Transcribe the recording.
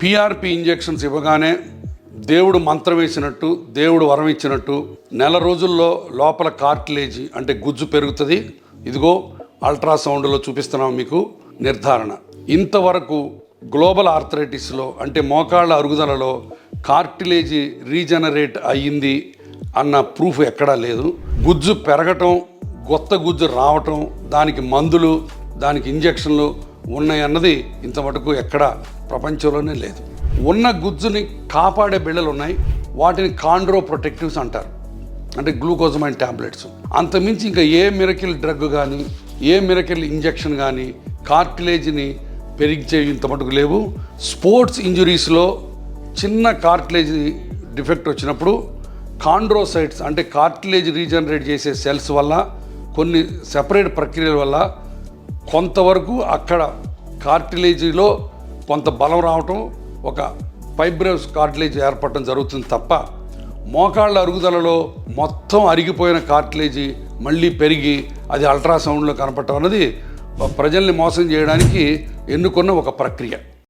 PRP injections ఇవ్వగానే దేవుడు మంత్రం వేసినట్టు దేవుడు వరం ఇచ్చినట్టు నెల రోజుల్లో లోపల కార్టిలేజీ అంటే గుజ్జు పెరుగుతుంది. ఇదిగో అల్ట్రాసౌండ్లో చూపిస్తున్నాం మీకు నిర్ధారణ. ఇంతవరకు గ్లోబల్ ఆర్థరైటిస్లో అంటే మోకాళ్ళ అరుగుదలలో కార్టిలేజీ రీజనరేట్ అయ్యింది అన్న ప్రూఫ్ ఎక్కడా లేదు. గుజ్జు పెరగటం కొత్త గుజ్జు రావటం దానికి మందులు దానికి ఇంజెక్షన్లు ఉన్నాయన్నది ఇంతవరకు ఎక్కడ ప్రపంచంలోనే లేదు. ఉన్న గుజ్జుని కాపాడే బిళ్ళలు ఉన్నాయి. వాటిని కాండ్రో ప్రొటెక్టివ్స్ అంటారు. అంటే గ్లూకోజమైన్ ట్యాబ్లెట్స్ అంతమించి ఇంకా ఏ మిరకిల్ డ్రగ్ కానీ ఏ మిరకిల్ ఇంజెక్షన్ కానీ కార్టిలేజ్ని పెరిగించే ఇంత మటుకు లేవు. స్పోర్ట్స్ ఇంజురీస్లో చిన్న కార్టిలేజ్ డిఫెక్ట్ వచ్చినప్పుడు కాండ్రోసైట్స్ అంటే కార్టిలేజ్ రీజనరేట్ చేసే సెల్స్ వల్ల కొన్ని సెపరేట్ ప్రక్రియల వల్ల కొంతవరకు అక్కడ కార్టిలేజీలో కొంత బలం రావటం ఒక ఫైబ్రస్ కార్టిలేజ్ ఏర్పడటం జరుగుతుంది తప్ప మోకాళ్ళ అరుగుదలలో మొత్తం అరిగిపోయిన కార్టిలేజీ మళ్ళీ పెరిగి అది అల్ట్రాసౌండ్లో కనపడటం అన్నది ప్రజల్ని మోసం చేయడానికి ఎన్నుకున్న ఒక ప్రక్రియ.